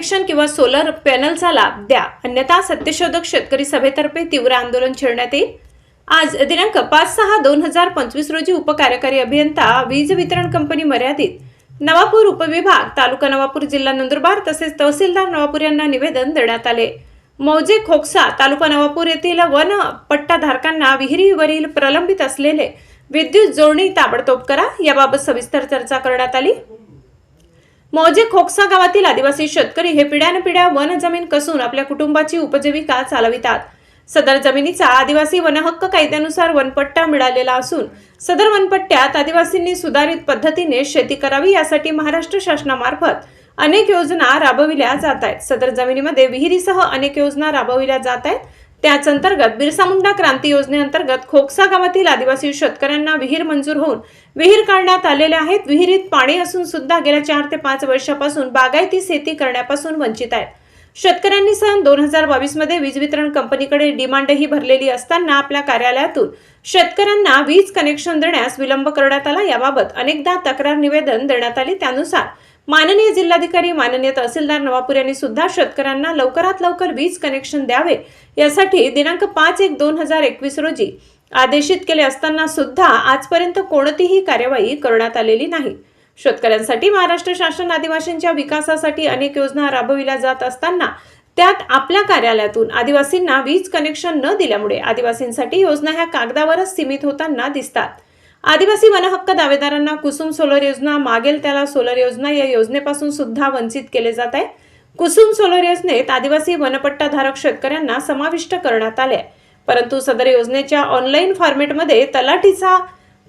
Connection किंवा solar पॅनलचा लाभ द्या. अन्यथा सत्यशोधक शेतकरी सभेतर्फे तीव्र आंदोलन छेडण्यात येईल. आज दिनांक पाच सहा दोन हजार पंचवीस रोजी उपकार्यकारी अभियंता वीज वितरण कंपनी मर्यादित. नवापूर उपविभाग तालुका नवापूर जिल्हा नंदुरबार तसेच तहसीलदार नवापूर यांना निवेदन देण्यात आले. मौजे खोकसा तालुका नवापूर येथील वन पट्टाधारकांना विहिरीवरील प्रलंबित असलेले विद्युत जोडणी ताबडतोब करा याबाबत सविस्तर चर्चा करण्यात आली. मौजे खोकसा गावातील आदिवासी शेतकरी हे पिढ्यानपिढ्या वन जमीन कसून आपल्या कुटुंबाची उपजीविका चालवितात. सदर जमिनीचा आदिवासी वनहक्क कायद्यानुसार वनपट्टा मिळालेला असून सदर वनपट्ट्यात आदिवासींनी सुधारित पद्धतीने शेती करावी यासाठी महाराष्ट्र शासनामार्फत अनेक योजना राबविल्या जात आहेत. सदर जमिनीमध्ये विहिरीसह अनेक योजना राबविल्या जात आहेत. त्याच अंतर्गत बिरसा मुंडा क्रांती योजनेअंतर्गत खोकसा गावातील आदिवासी शेतकऱ्यांना विहीर मंजूर होऊन विहीर काढण्यात आलेले आहेत. विहिरीत पाणी असून सुद्धा गेल्या चार ते पाच वर्षापासून बागायती शेती करण्यापासून वंचित आहेत. शेतकऱ्यांनी सन दोन हजार बावीसमध्ये वीज वितरण कंपनीकडे डिमांडही भरलेली असताना आपल्या कार्यालयातून शेतकऱ्यांना वीज कनेक्शन देण्यास विलंब करण्यात आला. याबाबत अनेकदा तक्रार निवेदन देण्यात आले. त्यानुसार माननीय जिल्हाधिकारी माननीय तहसीलदार नवापूर यांनी सुद्धा शेतकऱ्यांना लवकरात लवकर वीज कनेक्शन द्यावे यासाठी दिनांक पाच एक दोन हजार एकवीस रोजी आदेशित केले असताना सुद्धा आजपर्यंत कोणतीही कार्यवाही करण्यात आलेली नाही. शेतकऱ्यांसाठी महाराष्ट्र शासन आदिवासींच्या विकासासाठी अनेक योजना राबविल्या जात असताना त्यात आपल्या कार्यालयातून आदिवासींना वीज कनेक्शन न दिल्यामुळे आदिवासींसाठी योजना ह्या कागदावरच सीमित होताना दिसतात. आदिवासी वनहक्क दावेदारांना कुसुम सोलर योजना मागेल त्याला सोलर योजना या योजनेपासून सुद्धा वंचित केले जात आहे कुसुम सोलर योजनेत आदिवासी वनपट्टाधारक शेतकऱ्यांना समाविष्ट करण्यात आले आहे. परंतु सदर योजनेच्या ऑनलाईन फॉर्मेटमध्ये तलाठीचा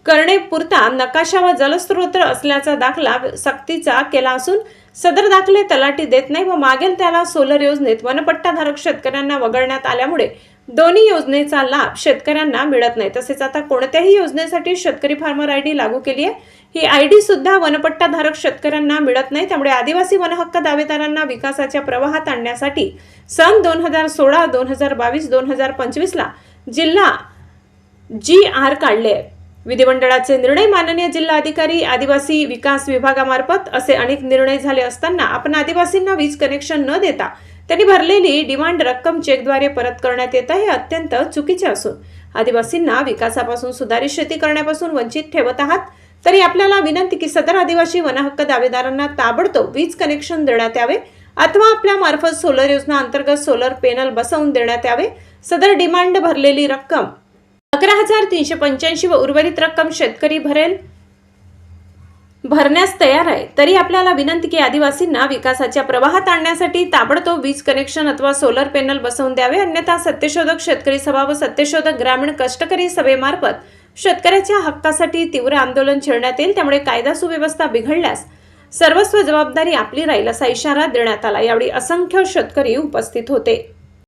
करणे पुरता नकाशा व जलस्रोत असल्याचा दाखला सक्तीचा केला असून सदर दाखले तलाठी देत नाही व मागेल त्याला सोलर योजनेत वनपट्टाधारक शेतकऱ्यांना वगळण्यात आल्यामुळे दोन्ही योजनेचा लाभ शेतकऱ्यांना मिळत नाही. तसेच आता कोणत्याही योजनेसाठी शेतकरी फार्मर आय डी लागू केली आहे. ही आय डी सुद्धा वनपट्टाधारक शेतकऱ्यांना मिळत नाही. त्यामुळे आदिवासी वनहक्क दावेदारांना विकासाच्या प्रवाहात आणण्यासाठी सन दोन हजार सोळा दोन हजार बावीस दोन हजार पंचवीसला जिल्हा जी आर काढले. आहे विधिमंडळाचे निर्णय माननीय जिल्हाधिकारी आदिवासी विकास विभागामार्फत असे अनेक निर्णय झाले असताना आपण आदिवासींना वीज कनेक्शन न देता त्यांनी भरलेली डिमांड रक्कम चेकद्वारे परत करण्यात येत हे अत्यंत चुकीचे असून आदिवासींना विकासापासून सुधारित शेती करण्यापासून वंचित ठेवत आहात तरी आपल्याला विनंती की सदर आदिवासी वनहक्क दावेदारांना ताबडतोब वीज कनेक्शन देण्यात यावे अथवा आपल्या मार्फत सोलर योजना अंतर्गत सोलर पॅनल बसवून देण्यात यावे. सदर डिमांड भरलेली रक्कम अकरा हजार तीनशे पंच्याऐंशी व उर्वरित रक्कम शेतकरी भरेल? भरण्यास तयार आहे तरी आपल्याला विनंती की आदिवासींना विकासाच्या प्रवाहात आणण्यासाठी ताबडतोब वीज कनेक्शन अथवा सोलर पॅनल बसवून द्यावे अन्यथा सत्यशोधक शेतकरी सभा व सत्यशोधक ग्रामीण कष्टकरी सभेमार्फत शेतकऱ्याच्या हक्कासाठी तीव्र आंदोलन छेडण्यात येईल. त्यामुळे कायदा सुव्यवस्था बिघडल्यास सर्वस्व जबाबदारी आपली राहील असा इशारा देण्यात आला. यावेळी असंख्य शेतकरी उपस्थित होते.